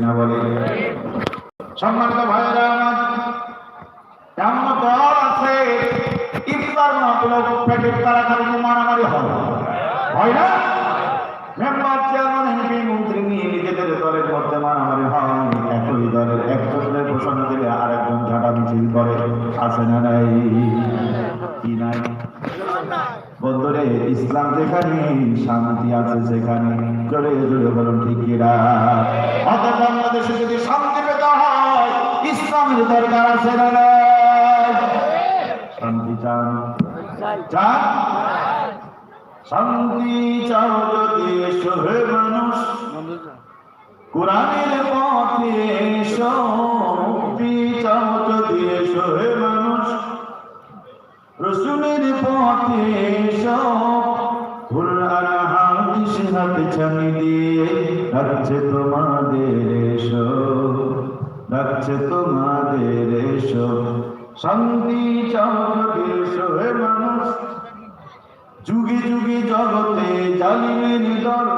কিনা বলে সম্মানিত ভাইয়েরা আমার এমন দল আছে ইফতার তাড়াতাড়ি মারামারি হয়। হয় না? মেম্বার চেয়ারম্যান মন্ত্রী নিয়ে নিজেদের দলের মধ্যে মারামারি হয়। একই দলের একজনের ঘোষণা দিলে আরেকজন ঝাঁটা মিছিল করে। আছে না নাই? কি নাই বন্ধুরে ইসলাম যেখানে শান্তি আছে সেখানে। জোরে জোরে বলুন অর্থাৎ বাংলাদেশে যদি শান্তি পেতে হয় ইসলামের দরকার আছে না শান্তি চান? চান? শান্তি চাও যদি মানুষ। কোরআনের পথে পথে এসো কুরআন হাদিস হাত ছানি দিয়ে রাখছে তোমাদের রাখছে তোমাদের শান্তি মানুষ, যুগে যুগে জগতে জালিমের দল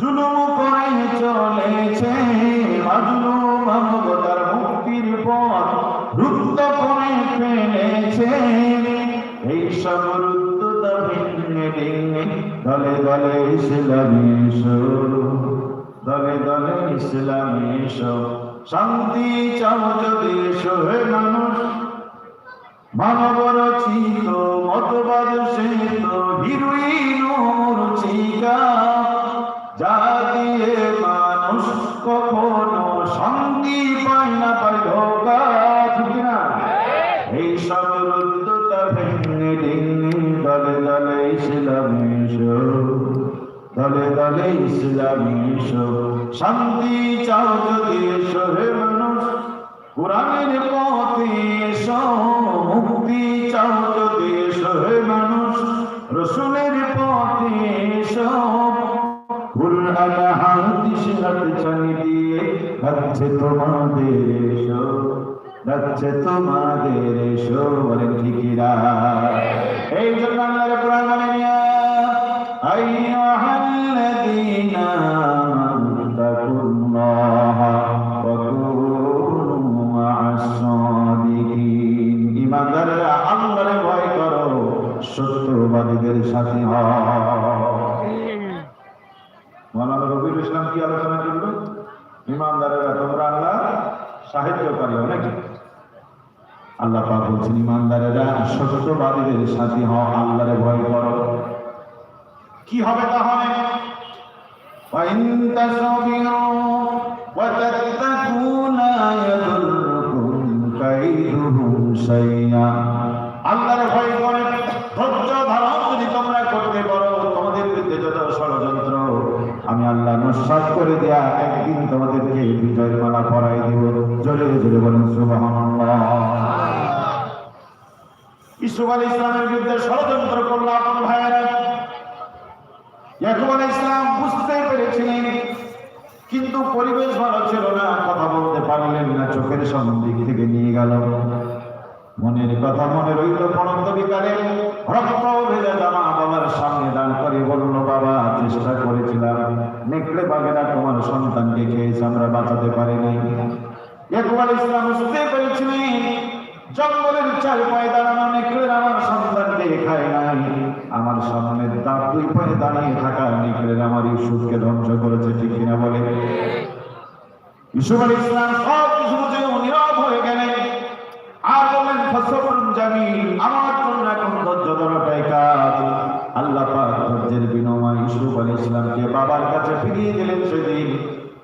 জুলুম করে চলেছে মাজলুম মানবতার মুক্তির পথ, রুদ্ধ করে ফেলেছে এই সব রুদ্ধতা ভিন্নে ডিঙ্গে দলে দলে ইসলামী দলে দলে ইসলামী শান্তি চাও যদি এসো হে মানুষ মানব রচিত মতবাদ শ্বেত হিরোইন রচিকা যা দিয়ে মানুষ কখনো শান্তি দলে দলে ইসলামেশ শান্তি চাও যদি এসো মানুষ। কোরআনের পথে এসো, মুক্তি চাও যদি এসো মানুষ। রসুলের পথে এসো, কুরআন হাদিস হাত ছানি দিয়ে রাখছে তোমাদের এসো রাখছে তোমাদের ঠিকিরা এই জন্য আল্লাহর কোরআন বলে নিয়া আইয়ুহাল্লাযীনা সত্যবাদীদের সাথে মৌলানা রবিউল ইসলাম কি আলোচনা করল? ইমানদারেরা তোমরা আল্লাহ সাহায্যকারী নাকি? আল্লাহ পাক বলছেন, ইমানদারেরা সত্যবাদীদের সাথে হও, আল্লাহরে ভয় করো। কি হবে তাহলে? وإن تصبروا وتتقوا لا يضركم كيدهم شيئا আল্লাহর ভয় করে ধৈর্য ধারণ যদি তোমরা করতে পারো তোমাদের বিরুদ্ধে যত ষড়যন্ত্র আমি আল্লাহ নস্বাত করে দেয়া একদিন তোমাদেরকে বিজয়ের মালা পরাই দেব জোরে জোরে বলেন সুবহানাল্লাহ ইসুফ আলী ইসলামের বিরুদ্ধে ষড়যন্ত্র করলো আপন ভাইয়েরা ইয়াকুব ইসলাম বুঝতে পেরেছিলেন, কিন্তু পরিবেশ ভালো ছিল না, কথা বলতে পারলেন না, চোখের সামন থেকে নিয়ে গেল। মনের কথা মনে রইল পরন্ত বিকালে, রক্ত ভেজা জামা বাবার সামনে দাঁড় করে বলল, বাবা, চেষ্টা করেছিলাম। নেকড়ে বাগেরা তোমার সন্তানকে খেয়েছে, আমরা বাঁচাতে পারি নাই ইয়াকুব আলী ইসলাম বুঝতে পেরেছিলেন, জঙ্গলের চার পায়ে দাঁড়ানো নেকড়ের আমার সন্তানকে খায় নাই। আমার সামনে দাঁত দুই পায়ে দাঁড়িয়ে থাকা নেকড়ের আমার ইউসুফকে ধ্বংস করেছে, ঠিক কিনা বলে? ইউসুফ ইসলাম সব কিছু বুঝে নীরব হয়ে গেলেন। আর বলেন জামিল, আমার জন্য এখন ধৈর্য ধরাটাই কাজ। আল্লাহ পাক ধৈর্যের বিনিময় ইউসুফ আলী ইসলামকে বাবার কাছে ফিরিয়ে দিলেন সেদিন।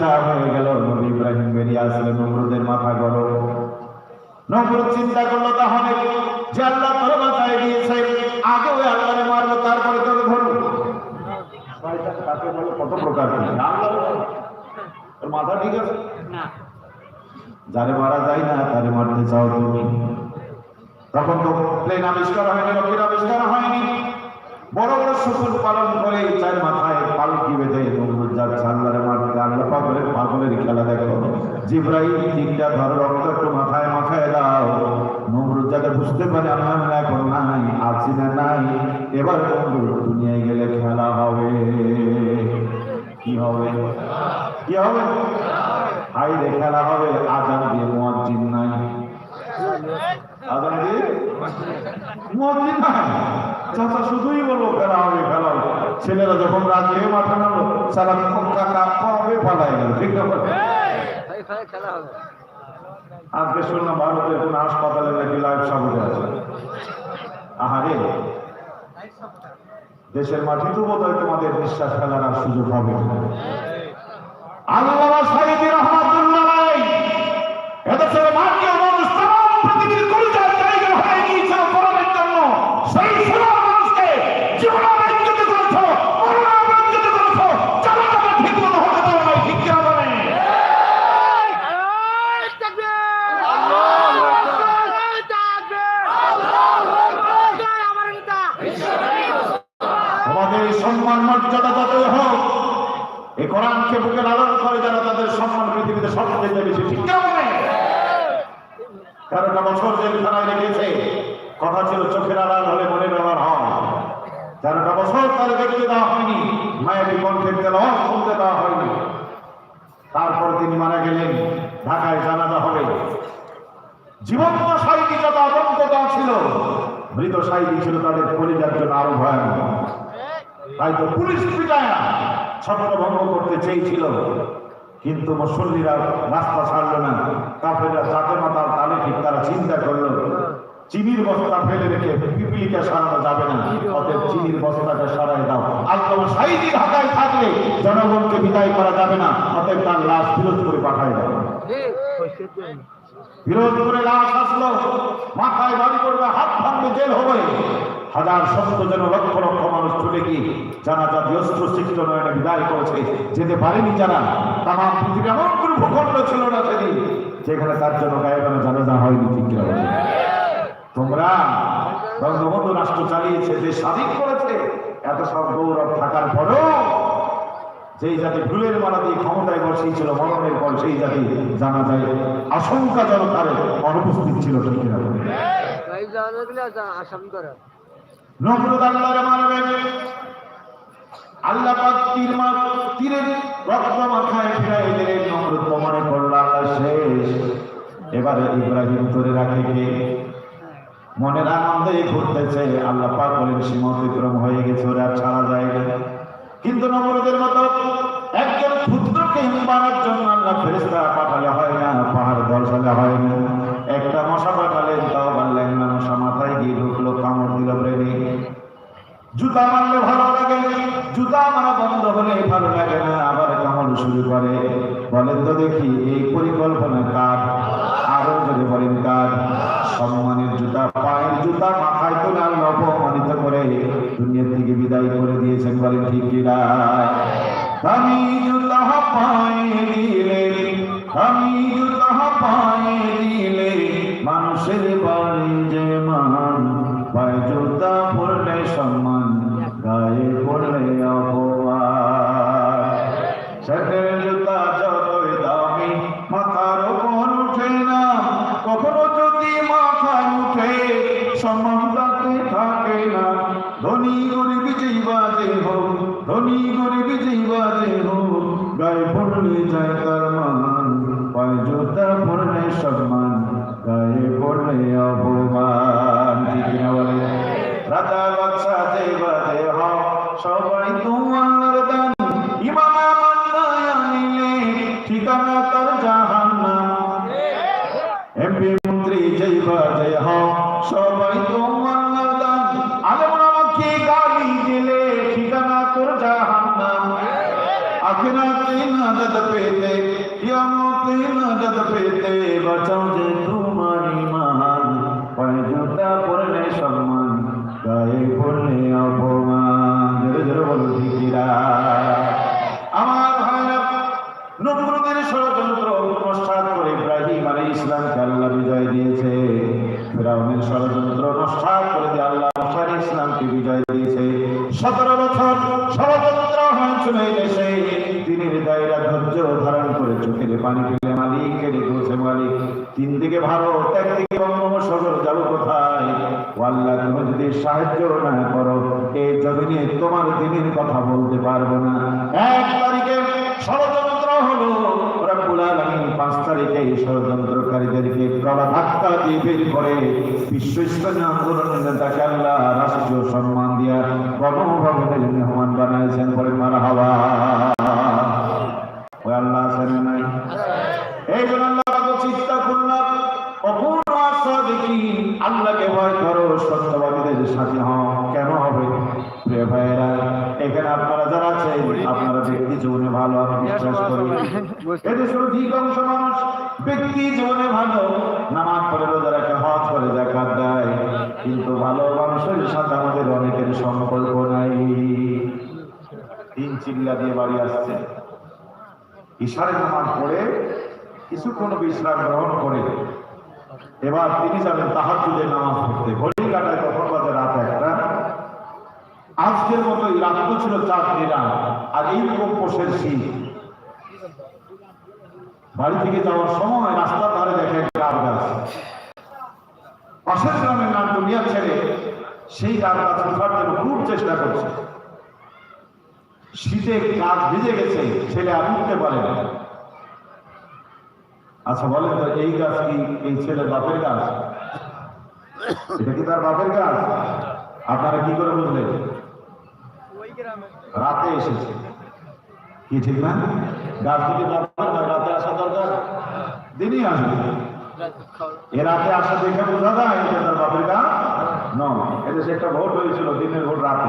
চার হয়ে গেল। নবী ইব্রাহিম বেরিয়ে নমরুদের মাথা নমরুদ চিন্তা করল তাহলে যে আল্লাহ তোর মাথায় দিয়েছে আল্লাহরে মারবো তারপরে ধরবো। কত প্রকার মাথা ঠিক আছে? যারে মারা যায় না তারে মারতে চাও তুমি। তখন তো প্লেন আবিষ্কার হয়নি রকেট আবিষ্কার হয়নি। বড় বড় শুকুর পালন করে চার মাথায় পালকি বেঁধে যাচ্ছে আল্লাহরে পাগলের পাগলের খেলা দেখো। জিব্রাইল তিনটা মাথায় মাথায় দাও। নমরুদ যাতে বুঝতে পারে আমার এখন নাই, আছি না নাই, এবার নমরুদ দুনিয়ায় গেলে খেলা হবে। কি হবে? কি হবে? খেলা হবে। আজান দিয়ে মুয়াজ্জিন নাই। আজান দিয়ে? মুয়াজ্জিন নাই। চাচা শুধুই বলো খেলা হবে খেলা হবে। ছেলেরা যখন রাত মাঠে নামলো সারা কাকা পালাই গেল ঠিক না বলে? খেলা হবে। আজকে শুনলাম ভারতের কোন হাসপাতালে নাকি লাইফ সাপোর্ট আছে। আহারে দেশের মাটি তো বোধ হয় তোমাদের নিঃশ্বাস ফেলার আর সুযোগ হবে আল্লাহ সাইদি রহমাতুল্লাহ এদেশের মাটি ও মানুষ তাম পৃথিবীর কলিজার জায়গা হয়ে গিয়েছিল কোরআনের জন্য সেই সোনার মানুষকে জীবনাবৃত্তিত করেছ মরণাবৃত্তিত করেছ জানাটা ঠিক মতো হতে দেওয়া নাই ঠিক কিনা বলেন তোমাদের এই সম্মান মর্যাদা যতই হোক, এই কোরআনকে বুকে লালন করে যারা তাদের সম্মান পৃথিবীতে সবচেয়ে বেশি ঠিক তেরোটা বছর জেলখানায় রেখেছে, কথা ছিল চোখের আড়াল হলে মনে আড়াল হয়। তেরোটা বছর তার দেখতে দেওয়া হয়নি মায়ের কণ্ঠের তেলাওয়াত শুনতে দেওয়া হয়নি। তারপর তিনি মারা গেলেন, ঢাকায় জানাজা হবে জীবন্ত সাহিত্য যত আতঙ্কতা ছিল, মৃত সাহিত্য ছিল তাদের পরিবার জন্য আরও ভয়ানক। তাই তো পুলিশ পিটায়া ছত্রভঙ্গ করতে চেয়েছিল। কিন্তু মুসল্লিরা রাস্তা ছাড়লো না। কাফেররা জাতে মাতার তালে ঠিক তারা চিন্তা করল। চিনির বস্তা ফেলে রেখে পিপিলিকে সরানো যাবে না। অতএব চিনির বস্তাকে সরাই দাও। আল্লাহ সাইদি ঢাকায় থাকলে জনগণকে বিদায় করা যাবে না। অতএব তার লাশ ফিরত করে পাঠায় দাও। বিরোধ করে লাশ আসলো। মাথায় বাড়ি করবে, হাত ভাঙবে, জেল হবে। হাজার সত্য যেন লক্ষ লক্ষ মানুষ ছুটে গিয়ে যারা জাতি অস্ত্র সিক্ত নয়নে বিদায় করেছে। যেতে পারেনি যারা তাম পৃথিবী এমন কোনো ভূখণ্ড ছিল না সেদিন, যেখানে তার জন্য গায়েবানা জানাজা হয়নি, ঠিক? তোমরা বঙ্গবন্ধু রাষ্ট্র চালিয়েছে, যে স্বাধীন করেছে, এত সব গৌরব থাকার পরেও যেই জাতি ফুলের মালা দিয়ে ক্ষমতায় বসিয়েছিল, মরণের পর সেই জাতি জানা যায় আশঙ্কাজনক হারে অনুপস্থিত ছিল, ঠিক করে। নমরুদ আল্লাহরে মারবেন আল্লাহ তীর মার তীরের রক্ত মাথায় ফিরাই দিলেন নমরুদ তো মনে আল্লাহ শেষ। এবারে ইব্রাহিম ধরে রাখে কে? মনের আনন্দে ঘুরতেছে। আল্লাহ পাক বলেন, সীমা অতিক্রম হয়ে গেছে, ওরা ছাড়া যায় না। কিন্তু নমরুদের মতো একজন ক্ষুদ্রকে মারার জন্য আল্লাহ ফেরেশতা পাঠালে হয় না, পাহাড় বসালে হয় না। একটা মশা পাঠালেন জুতা মারলে ভালো লাগে জুতা মারা বন্ধ হলে ভালো লাগে না, আবার কামড় শুরু করে। বলেন তো দেখি, এই পরিকল্পনা কার আরও যদি বলেন কার সম্মানের জুতা, পায়ের জুতা মাথায় তোলে আল্লাহ অপমানিত করে দুনিয়া থেকে বিদায় করে দিয়েছেন বলেন ঠিক কিনা আমি জুতা পায়ে দিলে, আমি ফেরাউনের ষড়যন্ত্র নস্বাত করে দিয়ে আল্লাহ মুসার ইসলামকে বিজয় দিয়েছে। সতেরো বছর ষড়যন্ত্র হয়েছিল দেশে। তিনি হৃদয়েরা ধৈর্য ধারণ করে চোখের পানি ফেলে মালিক কেড়ে গেছে মালিক। তিন দিকে ভারত, একদিকে বঙ্গোপসাগর যাব কোথায়? আল্লাহ, তুমি যদি সাহায্য না করো এই জমিনে তোমার দিনের কথা বলতে পারব না। এক তারিখে ষড়যন্ত্র হলো। রব্বুল আলমিন পাঁচ তারিখে ষড়যন্ত্র ধাক্কা দিয়ে বের করে বিশ্ব ইসলামী আন্দোলনের নেতাকে আল্লাহ রাষ্ট্রীয় সম্মান গণভবনের মেহমান বানাইছেন বলে মারা হাওয়া ওই আল্লাহ নাই। এই জন্য আল্লাহ চিন্তা করলাম দেখি আল্লাহকে ভয় করো, সত্যবাদীদের সাথে হও। কেন হবে? প্রিয় ভাইয়েরা এখানে আপনারা যারা আছেন আপনারা ব্যক্তি জীবনে ভালো আমি বিশ্বাস করি। এদেশের অধিকাংশ মানুষ ব্যক্তি জীবনে ভালো নামাজ পড়ে রোজা রাখে হজ করে জাকাত দেয় কিন্তু ভালো মানুষের সাথে আমাদের অনেকের সম্পর্ক নাই। তিন চিল্লা দিয়ে বাড়ি আসছে। ইশারে নামাজ পড়ে কিছুক্ষণ বিশ্রাম গ্রহণ করে এবার তিনি যাবেন তাহাজুদের নামাজ পড়তে। ঘড়ি কাটায় তখন আজকের মতো এই রাত তো ছিল চাঁদনি রাত আর এই কোপোষের শীত। বাড়ি থেকে যাওয়ার সময় রাস্তার ধারে দেখে গাছ গাছ পাশের গ্রামের নাম দুনিয়া ছেড়ে সেই গাছ গাছ ওঠার জন্য খুব চেষ্টা করছে। শীতে কাজ ভিজে গেছে, ছেলে আর উঠতে পারে না। আচ্ছা বলেন তো, এই গাছ কি এই ছেলের বাপের গাছ? এটা কি তার বাপের গাছ? আপনারা কি করে বুঝলেন? রাতে এসেছে। কি ঠিক না? গাছ যদি বাপের নয়, রাতে আসা দরকার? দিনই আসবে। এ রাতে আসা দেখে বোঝা যায় এটা তার বাপের গাছ নয়। এদেশে একটা ভোট হয়েছিল দিনের ভোট রাতে।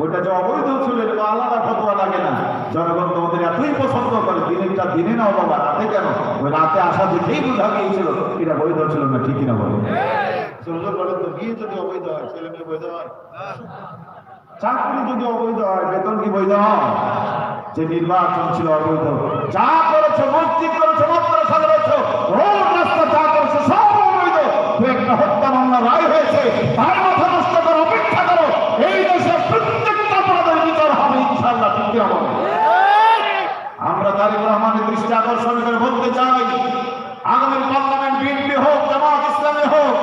ওইটা যে অবৈধ ছিল এটা তো আলাদা ফতোয়া লাগে না। জনগণ তোমাদের এতই পছন্দ করে দিনেরটা দিনে নাও বাবা রাতে কেন? ওই রাতে আসা দেখেই বোঝা গিয়েছিল এটা বৈধ ছিল না ঠিকই না বলো। বলেন তো বিয়ে যদি অবৈধ হয় ছেলে মেয়ে বৈধ হয়? চাকরি যদি অবৈধ হয়, বেতন কি বৈধ? যে নির্বাচন ছিল অবৈধ। যা করেছ মসজিদ করেছ করেছ রোড রাস্তা যা করেছ, সব অবৈধ। দু একটা হত্যা মামলা রায় হয়েছে, তার মাথা নষ্ট করো, অপেক্ষা করো। এই দেশে প্রত্যেকটা অপরাধের বিচার হবে, ইনশাআল্লাহ, ঠিক হবে আমরা তারিক রহমানের দৃষ্টি আকর্ষণ করে বলতে চাই, আগামী পার্লামেন্ট বিএনপি হোক, জামাত ইসলামী হোক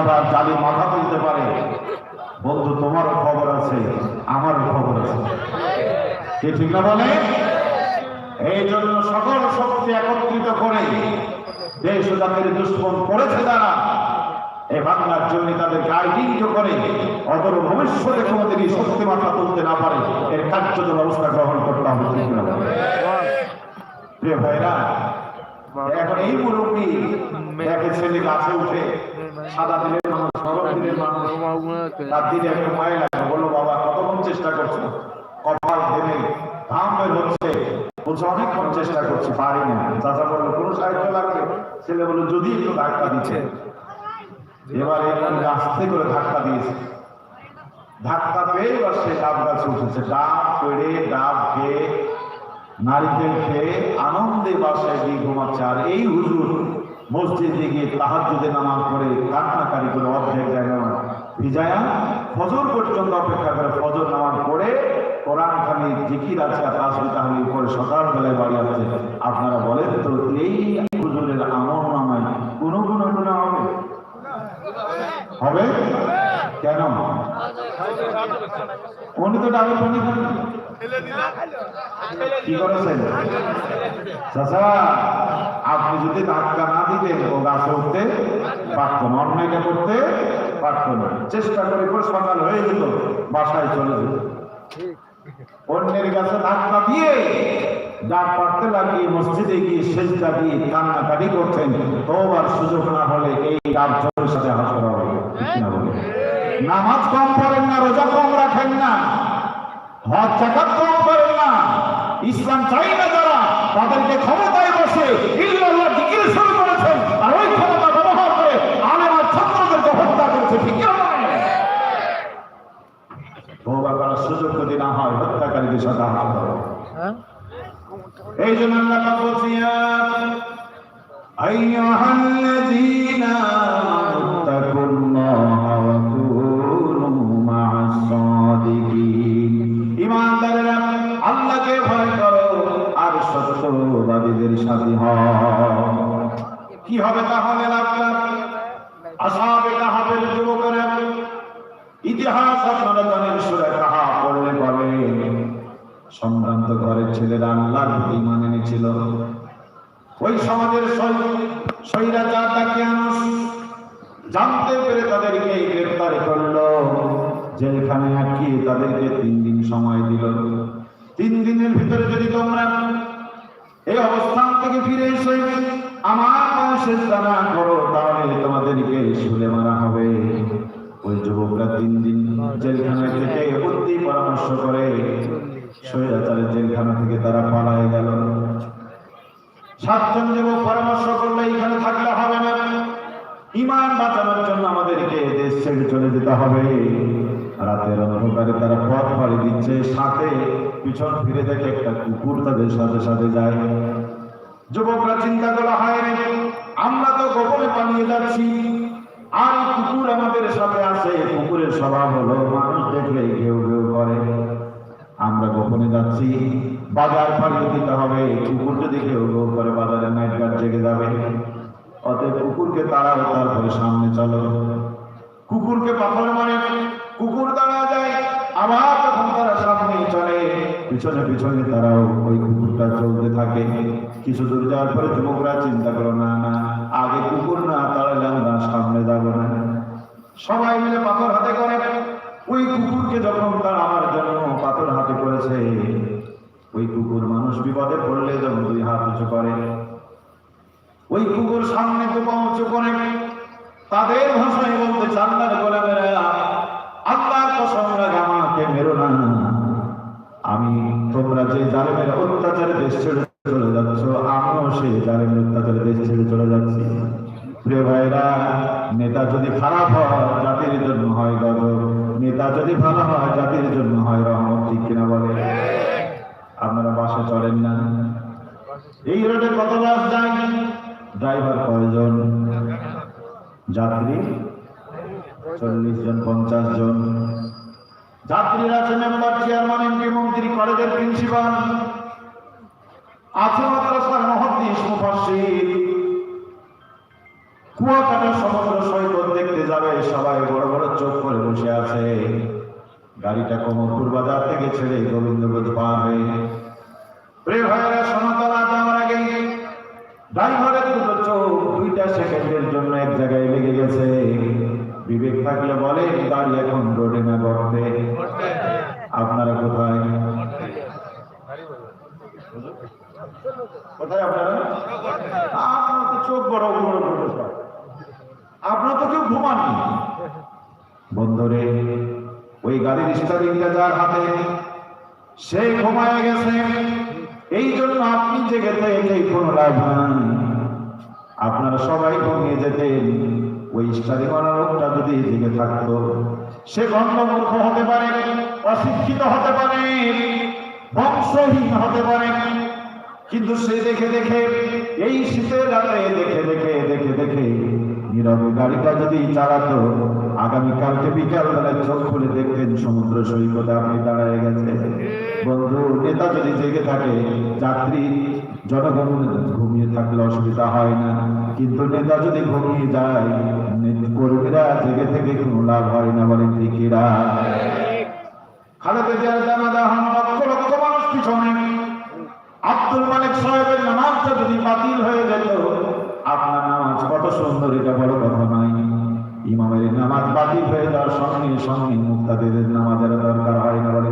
আবার জালি মাথা তুলতে পারে। বন্ধু, তোমারও খবর আছে, আমারও খবর আছে। কে ঠিক না বলে? এই জন্য সকল শক্তি একত্রিত করে দেশ জাতির দুশ্মন করেছে তারা। এই বাংলার জন্য তাদেরকে আইডিঙ্গ করে অদর ভবিষ্যতে কোনোদিন এই শক্তি মাথা তুলতে না পারে। এর কার্যত ব্যবস্থা গ্রহণ করতে হবে, ঠিক না? প্রিয় ভাইরা, এখন এই মুরব্বী দেখে ছেলে গাছে উঠে সাদা দিনের মানুষ দিনের মানুষ। দিনে একটু লাগে বলল, বাবা, কতক্ষণ চেষ্টা করছ? কপাল ঘাম বের হচ্ছে। বলছে, অনেকক্ষণ চেষ্টা করছি চাচা বলল, কোনো সাহায্য লাগবে? ছেলে বলল, যদি একটু ধাক্কা দিচ্ছে এবার আস্তে করে ধাক্কা দিয়েছে। ধাক্কা পেয়ে এবার সে ডাব গাছে উঠেছে। ডাব পেড়ে, ডাব খেয়ে, নারিকেল খেয়ে আনন্দে বাসায় গিয়ে ঘুমাচ্ছে। আর এই হুজুর মসজিদে গিয়ে তাহাজ্জুদে নামাজ পড়ে কান্নাকারি করে অর্ধেক জায়গা ভিজায়া, ফজর পর্যন্ত অপেক্ষা করে ফজর নামাজ পড়ে, কোরআন খানি জিকির আছে আর তাসবি তাহলে উপরে সকাল বেলায় বাড়ি আছে আপনারা বলেন তো, এই হুজুরের আমল নামায় কোনো কোনো গুণা হবে? হবে? কেন? উনি তো ডাবের পানি কি করেছেন? আপনি যদি ধাক্কা না দিতেন ও গাছে উঠতে, পারতো না করতে পারতো না। চেষ্টা করে করে সকাল হয়ে যেত বাসায় চলে যেত অন্যের কাছে ধাক্কা দিয়ে ডাক পাড়তে লাগিয়ে মসজিদে গিয়ে দিয়ে কান্নাকাটি করছেন সুযোগ না হলে এই সাথে হবে? নামাজ কম পড়েন না, রোজা কম রাখেন না। হজ জাকাত কম করেন না। ইসলাম চাই না যারা তাদেরকে ক্ষমতায় বসে ইল্লাল্লাহ জিকির শুরু করেছেন। আর ওই ক্ষমতা ব্যবহার করে আলেম আর ছাত্রদেরকে হত্যা করেছে ঠিক তওবা করার সুযোগ যদি না হয় হত্যাকারীদের সাথে হাত ধরো। হ্যাঁ? এই জন্য আল্লাহ বলছি আইয়ুহাল্লাযীনা কি হবে তাহলে লাভটা আসাবে কাহাবের যুবকেরা ইতিহাস আপনারা জানেন সুরে কাহা পড়লে পাবে সম্ভ্রান্ত ঘরের ছেলেরা আল্লাহর প্রতি ইমান এনেছিল। ওই সমাজের স্বৈরাচার দাকিয়ানুস জানতে পেরে তাদেরকে গ্রেফতার করল। জেলখানে আটকিয়ে তাদেরকে তিন দিন সময় দিল। তিন দিনের ভিতরে যদি তোমরা এই অবস্থান থেকে ফিরে এসে আমার বংশের দানা করো, তাহলে তোমাদেরকে শুলে মারা হবে। ওই যুবকরা তিন দিন জেলখানা থেকে বুদ্ধি পরামর্শ করে স্বৈরাচারের জেলখানা থেকে তারা পালায় গেল। সাতজন যুবক পরামর্শ করলে এখানে থাকলে হবে না। ইমান বাঁচানোর জন্য আমাদেরকে দেশ ছেড়ে চলে যেতে হবে। রাতের অন্ধকারে তারা পথ পাড়ি দিচ্ছে, সাথে পিছন ফিরে দেখে একটা কুকুর তাদের সাথে সাথে যায়। যুবকরা চিন্তা করা হয় আমরা তো গোপনে পালিয়ে যাচ্ছি। আর কুকুর আমাদের সাথে আছে, কুকুরের স্বভাব হলো মানুষ দেখলে ঘেউ ঘেউ করে। আমরা গোপনে যাচ্ছি, বাজার পাড়িয়ে দিতে হবে, কুকুর যদি কেউ কেউ করে বাজারে নাইট গার্ড জেগে যাবে। অতএব কুকুরকে তাড়াও, তারপরে সামনে চলো। কুকুরকে পাথর মারে, কুকুর দাঁড়া যায়, আবার তখন তারা সামনে চলে পিছনে পিছনে তারাও ওই কুকুরটা চলতে থাকে। কিছু দূর যাওয়ার পরে যুবকরা চিন্তা করো, না না, আগে কুকুর না তাড়ালে আমরা সামনে যাব না। সবাই মিলে পাথর হাতে করে। ওই কুকুরকে যখন তার আমার জন্য পাথর হাতে করেছে, ওই কুকুর মানুষ বিপদে পড়লে যখন দুই হাত উঁচু করে। ওই কুকুর সামনে তো উঁচু করে। তাদের ভাষায় বলতে চান্দার গোলামেরা আল্লাহর কসম আমাকে মেরো না। আমি তোমরা যে জালেমের অত্যাচারে দেশ ছেড়ে চলে যাচ্ছ, আমিও সেই জালেমের অত্যাচারে দেশ ছেড়ে চলে যাচ্ছি। প্রিয় ভাইরা নেতা যদি খারাপ হয়, জাতির জন্য হয় গজব। নেতা যদি ভালো হয়, জাতির জন্য হয় রহমত, ঠিক কিনা বলে? আপনারা বাসে চড়েন না। এই রোডে কত বাস যায়? ড্রাইভার কয়জন? যাত্রী? চল্লিশ জন, পঞ্চাশ জন। যাত্রীরা আছে মেম্বার চেয়ারম্যান, এমপি, মন্ত্রী, কলেজের প্রিন্সিপাল। আছে মাদ্রাসার মহাদিস, মুফাসসির। কুয়াকাটা সমুদ্র সৈকত দেখতে যাবে, সবাই বড় বড় চোখ করে বসে আছে। গাড়িটা কোমরপুর বাজার থেকে ছেড়ে গোবিন্দগঞ্জ পার হয়ে। প্রিয় সমতলা যাওয়ার আগে ড্রাইভারের দুটো চোখ, দুইটা সেকেন্ডের জন্য এক জায়গায় লেগে গেছে। বিবেক থাকলে বলে, গাড়ি এখন রোডে না গর্তে। আপনারা কোথায়? কোথায় আপনারা? আপনার চোখ বড় তো কেউ ওই গাড়ির যার হাতে এই জন্য আপনি কোনো লাভ নাই। আপনারা সবাই ঘুমিয়ে যেতেন। ওই স্টারিংওয়ালা লোকটা যদি জেগে থাকতো সে গণ্ডমূর্খ হতে পারে, অশিক্ষিত হতে পারে, বংশহীন হতে পারে। কিন্তু সে দেখে দেখে, এই শীতের রাতে দেখে দেখে দেখে দেখে, নীরবে গাড়িটা যদি চালাতো, আগামীকালকে বিকাল বেলায় চোখ খুলে দেখতেন সমুদ্র সৈকতে আপনি দাঁড়ায় গেছে। বন্ধু, নেতা যদি জেগে থাকে, যাত্রী জনগণ ঘুমিয়ে থাকলে অসুবিধা হয় না। কিন্তু নেতা যদি ঘুমিয়ে যায় কর্মীরা জেগে থেকে কোনো লাভ হয় না খালেদা জিয়ার জানাজা লক্ষ লক্ষ মানুষ পিছনে। আব্দুল মালিক সাহেবের নামাজটা যদি বাতিল হয়ে যেত, আপনার নামাজ কত সুন্দর, এটা বড় কথা নয়। ইমামের নামাজ বাতিল হয়ে যাওয়ার সঙ্গে সঙ্গে মুক্তাদের নামাজের দরকার হয় না বলে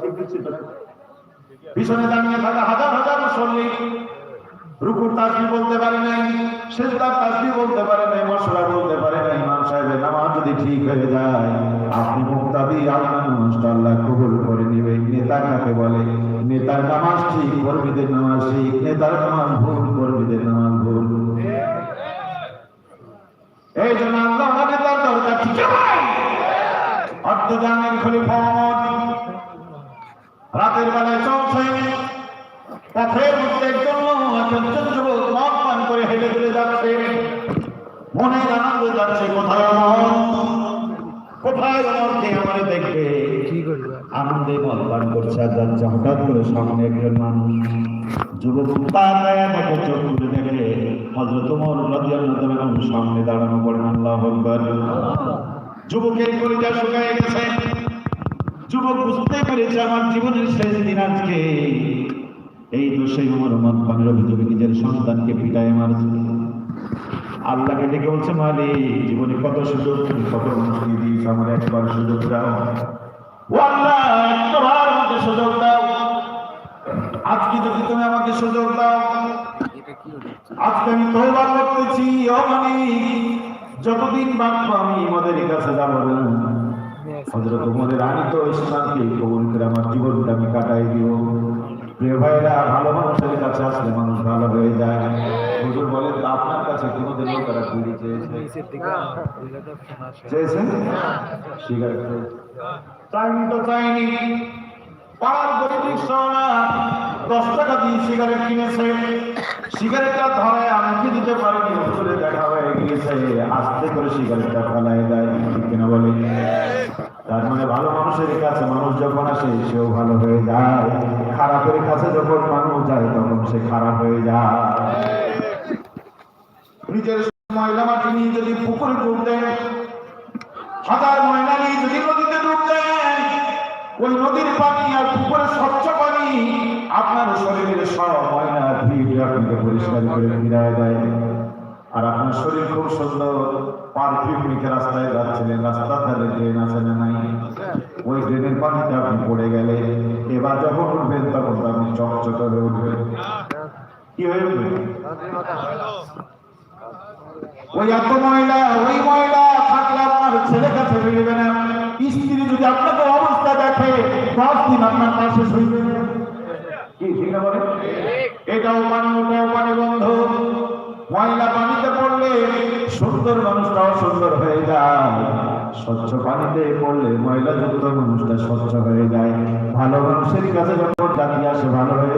ঠিক দিচ্ছি তো? পিছনে দাঁড়িয়ে থাকা হাজার হাজার মুসল্লি রুকুর তাসবি বলতে পারে নাই, সেজদার তাসবি বলতে পারে নাই, মশলা বলতে পারে নাই, ইমাম সাহেবের নামাজ যদি ঠিক হয়ে যায়, আপনি মুক্তাদি নামাজটা আল্লাহ কবুল করে নেবে। নেতা কাকে বলে? নেতার নামাজ ঠিক কর্মীদের নামাজ ঠিক, নেতার নামাজ ভুল কর্মীদের নামাজ ভুল। এই জন্য আল্লাহ নেতার দরকার ঠিক অর্থ জানেন খলিফা রাতের বেলায় সংশয় পথের মধ্যে একজন যুবক মদ পান করে হেলে চলে যাচ্ছে। মনে আনন্দ যাচ্ছে কোথায় আমার? কোথায় আমার আমার দেখবে? আনন্দে মদ পান করছে আর যাচ্ছে। হঠাৎ করে সামনে একজন মানুষ। যুবক চোখ খুলে দেখে হজরত সামনে দাঁড়ানো যুবকের পরিচয় শুকায় গেছে। যুবক বুঝতে পেরেছে আমার জীবনের শেষ দিন আজকে। এই সেই উমর মদ পানের অভিযোগে নিজের সন্তানকে পিটায় মারছে। আল্লাহকে ডেকে বলছে, মালিক, জীবনে কত সুযোগ, তুমি কত মানুষকে দিয়েছ, আমার একবার সুযোগ দাও। সুযোগ দাও। আজকে যদি তুমি আমাকে সুযোগ দাও, আজকে আমি তওবা করতেছি মালিক। যতদিন বাঁচবো আমি মদের কাছে যাব না। হজরত উমরের আমি তো ইসলামকে কবুল করে আমার জীবনটা আমি কাটাই প্রিয় ভাইরা, ভালো মানুষের কাছে আসলে মানুষ ভালো হয়ে যায়। হুজুর বলেন, আপনার কাছে বিড়ি চেয়েছে? চাইনি তো চাইনি। সোনা দশ টাকা দিয়ে সিগারেট কিনেছে। সিগারেটটা ধরে আমাকে দিতে পারিনি। হুজুরে দেখা হয়ে গিয়েছে আস্তে করে সিগারেটটা ফেলাই দেয়। ঠিক কিনা বলে? তার মানে ভালো মানুষের কাছে মানুষ যখন আসে, সেও ভালো হয়ে যায়। খারাপের কাছে যখন মানুষ যায়, তখন সে খারাপ হয়ে যায়। নিজের ময়লা মাটি নিয়ে যদি পুকুরে ডুব দেন হাজার ময়লা নিয়ে যদি নদীতে ডুব দেন ওই নদীর পানি আর পুকুরের স্বচ্ছ পানি আপনার শরীরের সব ময়লা ধুয়ে আপনাকে পরিষ্কার করে ফিরায় দেয়। আর আপনার শরীর খুব সুন্দর। পারফিউম মেখে রাস্তায় যাচ্ছিলেন, রাস্তার ধারে ড্রেন আছে না নাই? ওই ড্রেনের পানিতে আপনি পড়ে গেলে এবার যখন উঠবেন, তখন তো আপনি চকচক করে উঠবেন। কি হয়ে ওই এত ময়লা ওই ময়লা থাকলে আপনার ছেলে কাছে মিলবে না। স্ত্রী যদি আপনাকে অবস্থা দেখে, দশ দিন আপনার পাশে শুইবে। কি, ঠিক বলে? মানুষটাও সুন্দর হয়ে যায় স্বচ্ছ পানিতে পড়লে ময়লা যুক্ত মানুষটা স্বচ্ছ হয়ে যায়। ভালো মানুষের কাছে যখন ডাকি আসে, ভালো হয়ে